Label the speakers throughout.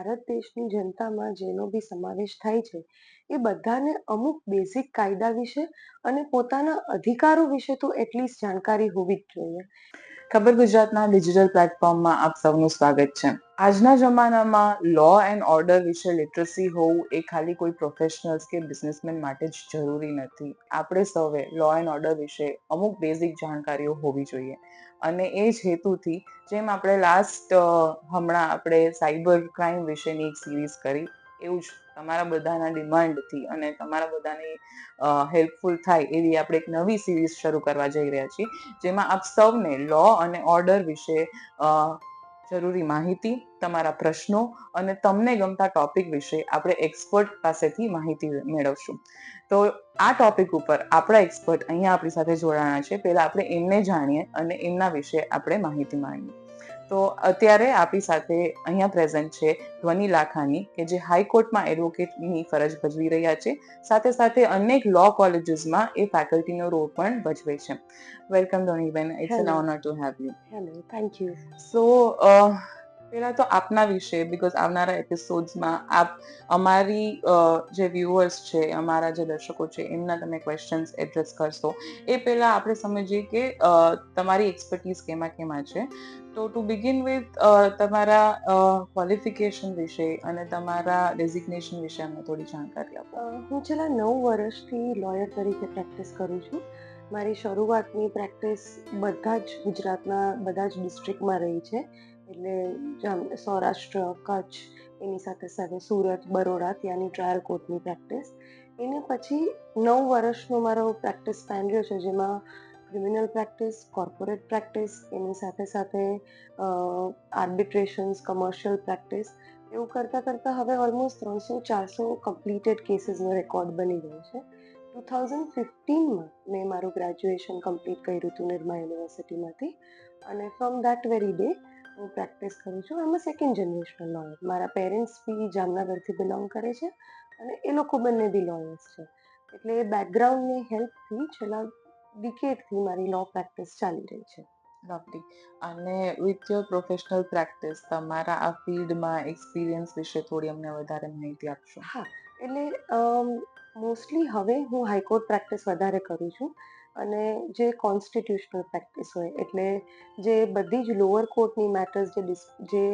Speaker 1: ભારત દેશની જનતામાં જેનો બી સમાવેશ થાય છે, એ બધાને અમુક બેઝિક કાયદા વિશે અને પોતાના અધિકારો વિશે તો એટલીસ્ટ જાણકારી હોવી જ જોઈએ.
Speaker 2: ખબર ગુજરાતના ડિજિટલ પ્લેટફોર્મમાં આપ સૌનું સ્વાગત છે. આજના જમાનામાં લો એન્ડ ઓર્ડર વિશે લિટરસી હોવું એ ખાલી કોઈ પ્રોફેશનલ્સ કે બિઝનેસમેન માટે જ જરૂરી નથી. આપણે સૌએ લો એન્ડ ઓર્ડર વિશે અમુક બેઝિક જાણકારીઓ હોવી જોઈએ. અને એ જ હેતુથી જેમ આપણે લાસ્ટ હમણાં આપણે સાયબર ક્રાઇમ વિશેની એક સિરીઝ કરી, એવું જ તમારા બધાના ડિમાન્ડથી અને તમારા બધાની હેલ્પફુલ થાય એવી આપણે એક નવી સિરીઝ શરૂ કરવા જઈ રહ્યા છીએ, જેમાં આપ સૌને લો અને ઓર્ડર વિશે જરૂરી માહિતી, તમારા પ્રશ્નો અને તમને ગમતા ટોપિક વિશે આપણે એક્સપર્ટ પાસેથી માહિતી મેળવશું. તો આ ટોપિક ઉપર આપણા એક્સપર્ટ અહીંયા આપણી સાથે જોડાણા છે. પહેલાં આપણે એમને જાણીએ અને એમના વિશે આપણે માહિતી માંગીએ. તો અત્યારે આપણી સાથે અહીંયા પ્રેઝન્ટ છે ધ્વનિ લાખાની કે જે હાઈકોર્ટમાં એડવોકેટની ફરજ ભજવી રહ્યા છે. સાથે સાથે અનેક લો કોલેજીસમાં એ ફેકલ્ટીનો રોલ પણ ભજવે છે. Welcome Dhwaniben it's an honour to have you
Speaker 1: hello thank you
Speaker 2: so પહેલા તો આપના વિશે બિકોઝ આવનારા એપિસોડ્સમાં આપ અમારી જે વ્યુઅર્સ છે, અમારા જે દર્શકો છે, એમના તમે ક્વેશ્ચન્સ એડ્રેસ કરશો. એ પહેલાં આપણે સમજીએ કે તમારી એક્સપર્ટીઝ કેમાં કેમાં છે. તો ટુ બિગિન વિથ તમારા ક્વોલિફિકેશન વિશે અને તમારા ડેઝિગ્નેશન વિશે અમને થોડી જાણકારી આપો.
Speaker 1: હું છેલ્લા નવ વર્ષથી લોયર તરીકે પ્રેક્ટિસ કરું છું. મારી શરૂઆતની પ્રેક્ટિસ બધા જ ગુજરાતના, બધા જ ડિસ્ટ્રિક્ટમાં રહી છે. એટલે જેમ સૌરાષ્ટ્ર, કચ્છ, એની સાથે સાથે સુરત, બરોડા ત્યાંની ટ્રાયલ કોર્ટની પ્રેક્ટિસ એને પછી નવ વર્ષનો મારો પ્રેક્ટિસ સ્પેન રહ્યો છે, જેમાં ક્રિમિનલ પ્રેક્ટિસ કોર્પોરેટ પ્રેક્ટિસ એની સાથે સાથે આર્બિટ્રેશન્સ કમર્શિયલ પ્રેક્ટિસ એવું કરતાં કરતાં હવે ઓલમોસ્ટ ત્રણસો, ચારસો કમ્પ્લીટેડ કેસીસનો રેકોર્ડ બની ગયો છે. ટુ થાઉઝન્ડ ફિફ્ટીનમાં મેં મારું ગ્રેજ્યુએશન કમ્પ્લીટ કર્યું હતું નિર્મા યુનિવર્સિટીમાંથી અને ફ્રોમ દેટ વેરી ડે હું પ્રેક્ટિસ કરું છું. આમાં સેકન્ડ જનરેશન લોયર મારા પેરેન્ટ્સ બી જામનગરથી બિલોંગ કરે છે અને એ લોકો બંને બી લોયર્સ છે. એટલે એ બેકગ્રાઉન્ડની હેલ્પથી છેલ્લા ડિકેટથી મારી લો પ્રેક્ટિસ ચાલી રહી છે.
Speaker 2: લવલી અને વિથ યોર પ્રોફેશનલ પ્રેક્ટિસ તમારા આ ફિલ્ડમાં એક્સપિરિયન્સ વિશે થોડી અમને વધારે માહિતી આપશો?
Speaker 1: હા. એટલે મોસ્ટલી હવે હું હાઈકોર્ટ પ્રેક્ટિસ વધારે કરું છું અને જે કોન્સ્ટિટ્યુશનલ પ્રેક્ટિસ હોય, એટલે જે બધી જ લોઅર કોર્ટની મેટર્સ જે જે,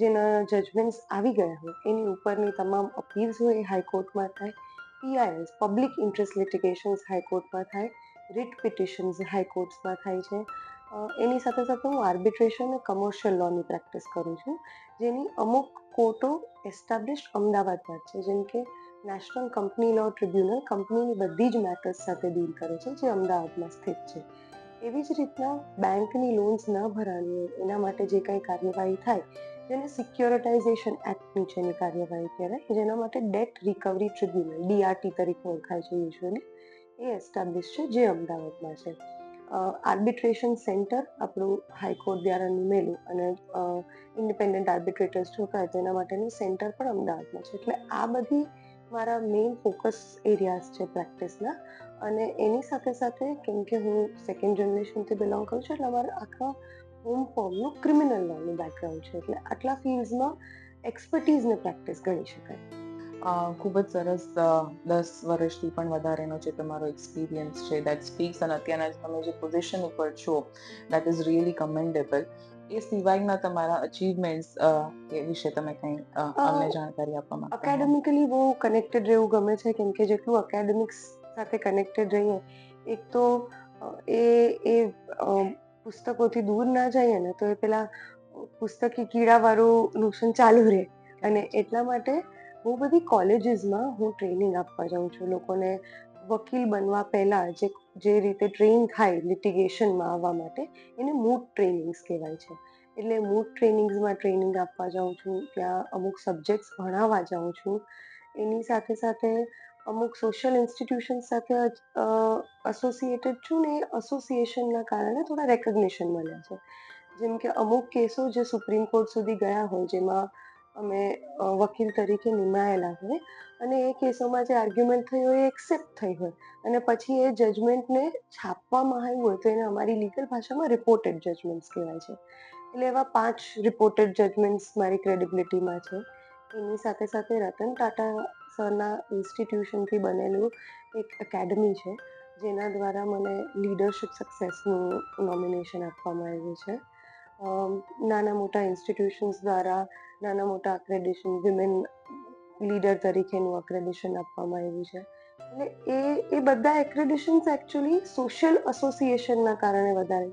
Speaker 1: જેના જજમેન્ટ્સ આવી ગયા હોય, એની ઉપરની તમામ અપીલ્સ હોય એ હાઈકોર્ટમાં થાય પીઆઈએસ પબ્લિક ઇન્ટરેસ્ટ લિટિગેશન્સ હાઈકોર્ટમાં થાય રિટ પિટિશન્સ હાઈકોર્ટ્સમાં થાય છે. એની સાથે સાથે હું આર્બિટ્રેશન અને કમર્શિયલ લોની પ્રેક્ટિસ કરું છું. જેની અમુક કોર્ટો એસ્ટાબ્લિશ અમદાવાદમાં છે, જેમ કે નેશનલ કંપની લો ટ્રિબ્યુનલ કંપનીની બધી જ મેટર્સ સાથે ડીલ કરે છે, જે અમદાવાદમાં સ્થિત છે. એવી જ રીતના બેંકની લોન્સ ન ભરાણી હોય, એના માટે જે કંઈ કાર્યવાહી થાય, જેને સિક્યોરિટાઇઝેશન એક્ટ નીચેની કાર્યવાહી કહેવાય, જેના માટે ડેટ રિકવરી ટ્રિબ્યુનલ ડીઆરટી તરીકે ઓળખાય છે યુઝ્યુઅલી એ એસ્ટાબ્લિશ છે, જે અમદાવાદમાં છે. આર્બિટ્રેશન સેન્ટર આપણું હાઈકોર્ટ દ્વારા નિમેલું અને ઇન્ડિપેન્ડન્ટ આર્બિટ્રેટર્સ જો કહે તેના માટેનું સેન્ટર પણ અમદાવાદમાં છે. એટલે આ બધી મારા મેઇન ફોકસ એરિયાઝ છે પ્રેક્ટિસના અને એની સાથે સાથે કેમ કે હું સેકન્ડ જનરેશનથી બિલોંગ કરું છું એટલે અમારા આખા હોમ ફોર્મનું ક્રિમિનલ લોનું બેકગ્રાઉન્ડ છે. એટલે આટલા ફિલ્ડ્સમાં એક્સપર્ટીઝને પ્રેક્ટિસ ગણી શકાય.
Speaker 2: ખૂબ જ સરસ દસ વર્ષથી પણ વધારેનો જે તમારો એક્સપિરિયન્સ છે દેટ સ્પીક્સ અને અત્યારના તમે જે પોઝિશન ઉપર છો દેટ ઇઝ રિયલી કમેન્ડેબલ એ સિવાયના તમારા અચીવમેન્ટ્સ કે વિશે તમે કંઈ અમને જાણકારી આપવા માંગો
Speaker 1: એકેડેમિકલી બહુ કનેક્ટેડ રહેવું ગમે છે કેમ કે જેટલું એકેડેમિક્સ સાથે કનેક્ટેડ રહીએ એક તો એ એ પુસ્તકોથી દૂર ના જઈએ ને તો એ પેલા પુસ્તકી કીડાવાળું નુકસાન ચાલુ રહે. અને એટલા માટે હું બધી કોલેજીસમાં હું ટ્રેનિંગ આપવા જાઉં છું લોકોને વકીલ બનવા પહેલાં જે જે રીતે ટ્રેન થાય લિટિગેશનમાં આવવા માટે, એને મૂડ ટ્રેનિંગ્સ કહેવાય છે. એટલે મૂડ ટ્રેનિંગ્સમાં ટ્રેનિંગ આપવા જાઉં છું, ત્યાં અમુક સબ્જેક્ટ્સ ભણાવવા જાઉં છું. એની સાથે સાથે અમુક સોશિયલ ઇન્સ્ટિટ્યુશન સાથે એસોસિએટેડ છું ને એ એસોસિએશનના કારણે થોડા રેકગ્નિશન મળ્યા છે. જેમ કે અમુક કેસો જે સુપ્રીમ કોર્ટ સુધી ગયા હોય, જેમાં અમે વકીલ તરીકે નિમાયેલા હોય અને એ કેસોમાં જે આર્ગ્યુમેન્ટ થયું હોય એ એક્સેપ્ટ થઈ હોય. અને પછી એ જજમેન્ટને છાપવામાં આવ્યું હોય તો એને અમારી લીગલ ભાષામાં રિપોર્ટેડ જજમેન્ટ્સ કહેવાય છે. એટલે એવા પાંચ રિપોર્ટેડ જજમેન્ટ્સ મારી ક્રેડિબિલિટીમાં છે. એની સાથે સાથે રતન ટાટા સરના ઇન્સ્ટિટ્યુશનથી બનેલું એક એકેડમી છે, જેના દ્વારા મને લીડરશિપ સક્સેસનું નોમિનેશન આપવામાં આવ્યું છે. નાના મોટા ઇન્સ્ટિટ્યુશન્સ દ્વારા, નાના મોટા અક્રેડિશન વિમેન લીડર તરીકેનું અક્રેડિશન આપવામાં આવ્યું છે. એટલે એ એ બધા એક્રેડિશન્સ એકચ્યુઅલી સોશિયલ એસોસિએશનના કારણે વધારે.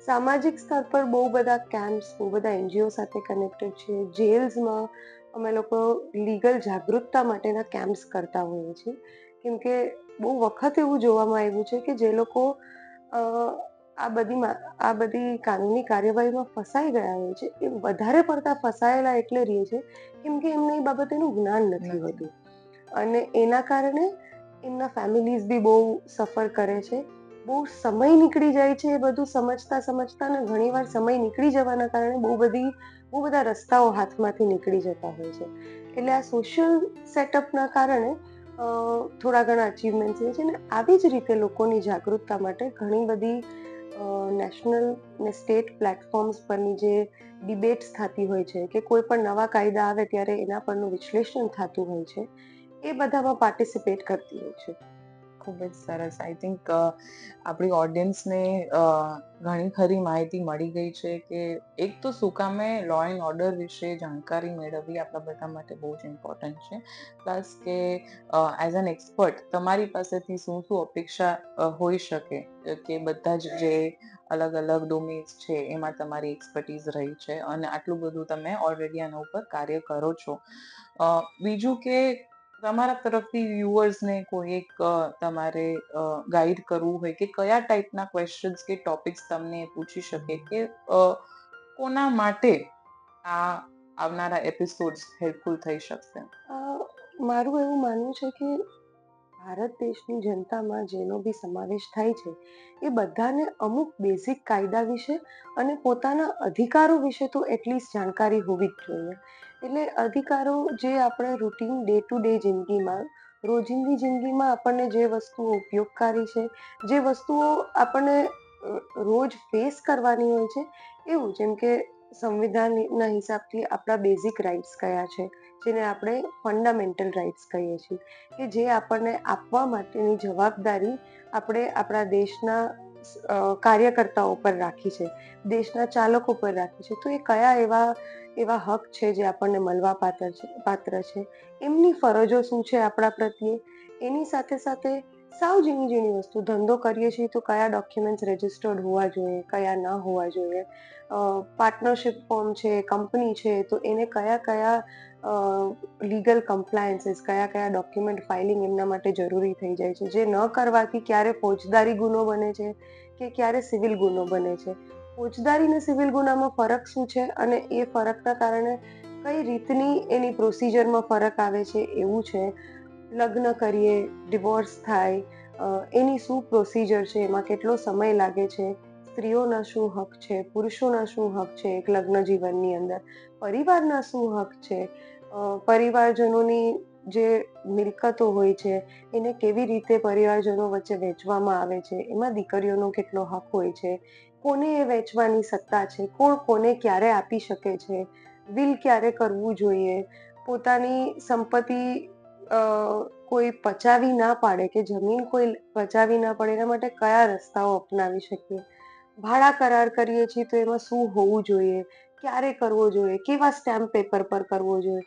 Speaker 1: સામાજિક સ્તર પર બહુ બધા કેમ્પ્સ બહુ બધા એનજીઓ સાથે કનેક્ટેડ છે. જેલ્સમાં અમે લોકો લીગલ જાગૃતતા માટેના કેમ્પ્સ કરતા હોઈએ છીએ. કેમકે બહુ વખત એવું જોવામાં આવ્યું છે કે જે લોકો આ બધી આ બધી કાનૂની કાર્યવાહીમાં ફસાઈ ગયા હોય છે એ વધારે પડતા ફસાયેલા એટલે રહે છે કેમ કે એમને એ બાબતેનું જ્ઞાન નથી. હોતું. અને એના કારણે એમના ફેમિલીઝ બી બહુ સફર કરે છે. બહુ સમય નીકળી જાય છે એ બધું સમજતા સમજતા ને ઘણીવાર સમય નીકળી જવાના કારણે બહુ બધી બહુ બધા રસ્તાઓ હાથમાંથી નીકળી જતા હોય છે. એટલે આ સોશિયલ સેટઅપના કારણે થોડા ઘણા અચીવમેન્ટ્સ છે ને આવી જ રીતે લોકોની જાગૃતતા માટે ઘણી બધી નેશનલ ને સ્ટેટ પ્લેટફોર્મ્સ પરની જે ડિબેટ્સ થતી હોય છે કે કોઈ પણ નવા કાયદા આવે ત્યારે એના પરનું વિશ્લેષણ થતું હોય છે, એ બધામાં પાર્ટિસિપેટ કરતી હોય છે.
Speaker 2: ખૂબ જ સરસ. આઈ થિંક આપણી ઓડિયન્સને ઘણી ખરી માહિતી મળી ગઈ છે કે એક તો શું કામે લો એન્ડ ઓર્ડર વિશે જાણકારી મેળવવી આપણા બધા માટે બહુ જ ઇમ્પોર્ટન્ટ છે. પ્લસ કે એઝ એન એક્સપર્ટ તમારી પાસેથી શું શું અપેક્ષા હોઈ શકે? કે બધા જ જે અલગ અલગ ડોમેન્સ છે એમાં તમારી એક્સપર્ટીઝ રહી છે અને આટલું બધું તમે ઓલરેડી આના ઉપર કાર્ય કરો છો. બીજું કે તમારા તરફથી વ્યુઅર્સને કોઈ એક તમારે ગાઈડ કરવું હોય કે કયા ટાઈપના ક્વેશ્ચન્સ કે ટોપિક્સ તમને પૂછી શકે કે કોના માટે આ આવનારા એપિસોડ્સ હેલ્પફુલ થઈ શકશે?
Speaker 1: મારું એવું માનવું છે કે ભારત દેશની જનતામાં જેનો બી સમાવેશ થાય છે, એ બધાને અમુક બેઝિક કાયદા વિશે અને પોતાના અધિકારો વિશે તો એટલીસ્ટ જાણકારી હોવી જ જોઈએ. એટલે અધિકારો જે આપણે રૂટીન ડે ટુ ડે જિંદગીમાં, રોજિંદી જિંદગીમાં આપણને જે વસ્તુઓ ઉપયોગકારી છે, જે વસ્તુઓ આપણને રોજ ફેસ કરવાની હોય છે, એવું જેમ કે સંવિધાનના હિસાબથી આપણા બેઝિક રાઇટ્સ કયા છે, જેને આપણે ફંડામેન્ટલ રાઇટ્સ કહીએ છીએ, કે જે આપણને આપવા માટેની જવાબદારી આપણે આપણા દેશના કાર્યકર્તાઓ પર રાખી છે, દેશના ચાલકો પર રાખી છે. તો એ કયા એવા એવા હક છે જે આપણને મળવા પાત્ર છે પાત્ર છે? એમની ફરજો શું છે આપણા પ્રત્યે? એની સાથે સાથે સાવ ઝીણી ઝીણી વસ્તુ. ધંધો કરીએ છીએ તો કયા ડોક્યુમેન્ટ્સ રજિસ્ટર્ડ હોવા જોઈએ, કયા ન હોવા જોઈએ? પાર્ટનરશિપ ફોર્મ છે કંપની છે, તો એને કયા કયા લીગલ કમ્પ્લાયન્સીસ કયા કયા ડોક્યુમેન્ટ ફાઇલિંગ એમના માટે જરૂરી થઈ જાય છે? જે ન કરવાથી ક્યારે ફોજદારી ગુનો બને છે કે ક્યારે સિવિલ ગુનો બને છે? ફોજદારી અને સિવિલ ગુનામાં ફરક શું છે? અને એ ફરકના કારણે કઈ રીતની એની પ્રોસિજરમાં ફરક આવે છે? એવું છે. લગ્ન કરીએ ડિવોર્સ થાય એની શું પ્રોસિજર છે, એમાં કેટલો સમય લાગે છે, સ્ત્રીઓના શું હક છે, પુરુષોના શું હક છે એક લગ્ન જીવનની અંદર? પરિવારના શું હક છે? પરિવારજનોની જે મિલકતો હોય છે, એને કેવી રીતે પરિવારજનો વચ્ચે વહેંચવામાં આવે છે? એમાં દીકરીઓનો કેટલો હક હોય છે? કોને એ વહેંચવાની સત્તા છે? કોણ કોને ક્યારે આપી શકે છે? વિલ ક્યારે કરવું જોઈએ? પોતાની સંપત્તિ કોઈ પચાવી ના પાડે કે જમીન કોઈ પચાવી ના પડે, એના માટે કયા રસ્તાઓ અપનાવી શકીએ? ભાડા કરાર કરીએ છીએ તો એમાં શું હોવું જોઈએ? ક્યારે કરવો જોઈએ? કેવા સ્ટેમ્પ પેપર પર કરવો જોઈએ?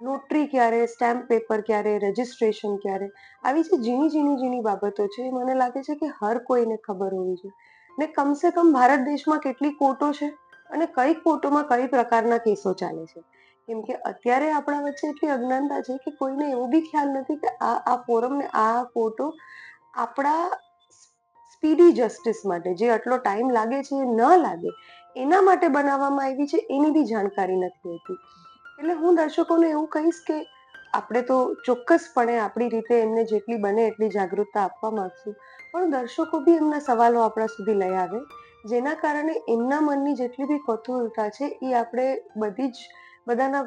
Speaker 1: નોટરી ક્યારે? સ્ટેમ્પ પેપર ક્યારે? રજિસ્ટ્રેશન ક્યારે? આવી જે ઝીણી ઝીણી ઝીણી બાબતો છે, એ મને લાગે છે કે હર કોઈને ખબર હોવી જોઈએ. ને કમસે કમ ભારત દેશમાં કેટલી કોર્ટો છે? અને કઈ કોર્ટોમાં કઈ પ્રકારના કેસો ચાલે છે? કેમ કે અત્યારે આપણા વચ્ચે એટલી અજ્ઞાનતા છે કે કોઈને એવો બી ખ્યાલ નથી કે આ આ ફોરમ આ કોર્ટો આપણા સ્પીડી જસ્ટિસ માટે જે આટલો ટાઈમ લાગે છે ન લાગે, એના માટે બનાવવામાં આવી છે એની બી જાણકારી નથી હોતી. એટલે હું દર્શકોને એવું કહીશ કે આપણે તો ચોક્કસપણે આપણી રીતે એમને જેટલી બને એટલી જાગૃતતા આપવા માગશું. પણ દર્શકો બી એમના સવાલો આપણા સુધી લઈ આવે, જેના કારણે એમના મનની જેટલી બી કતુરતા છે એ આપણે બધી જ બધાના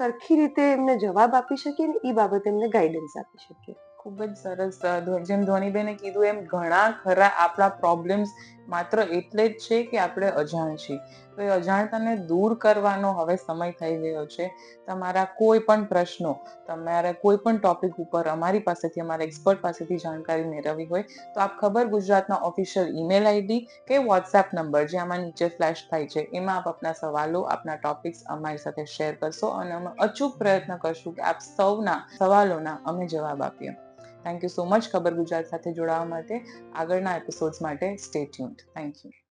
Speaker 1: સરખી રીતે એમને જવાબ આપી શકીએ ને એ બાબતે એમને ગાઈડન્સ આપી શકીએ.
Speaker 2: ખૂબ જ સરસ જેમ ધ્વનિબેને કીધું એમ ઘણા ખરા આપણા પ્રોબ્લેમ્સ માત્ર એટલે જ છે કે આપણે અજાણ છીએ. તો એ અજાણતાને દૂર કરવાનો હવે સમય થઈ ગયો છે. તમારા કોઈ પણ પ્રશ્નો, તમારા કોઈ પણ ટોપિક ઉપર અમારી પાસેથી, અમારા એક્સપર્ટ પાસેથી જાણકારી મેળવવી હોય, તો આપ ખબર ગુજરાતના ઓફિશિયલ ઈમેલ આઈડી કે વોટ્સએપ નંબર જે આમાં નીચે ફ્લેશ થાય છે, એમાં આપ આપના સવાલો, આપના ટોપિક્સ અમારી સાથે શેર કરશો અને અમે અચૂક પ્રયત્ન કરશું કે આપ સૌના સવાલોના અમે જવાબ આપીએ. થેન્ક યુ સો મચ ખબર ગુજરાત સાથે જોડાવા માટે આગળના એપિસોડ્સ માટે સ્ટે ટ્યુન્ડ થેન્ક યુ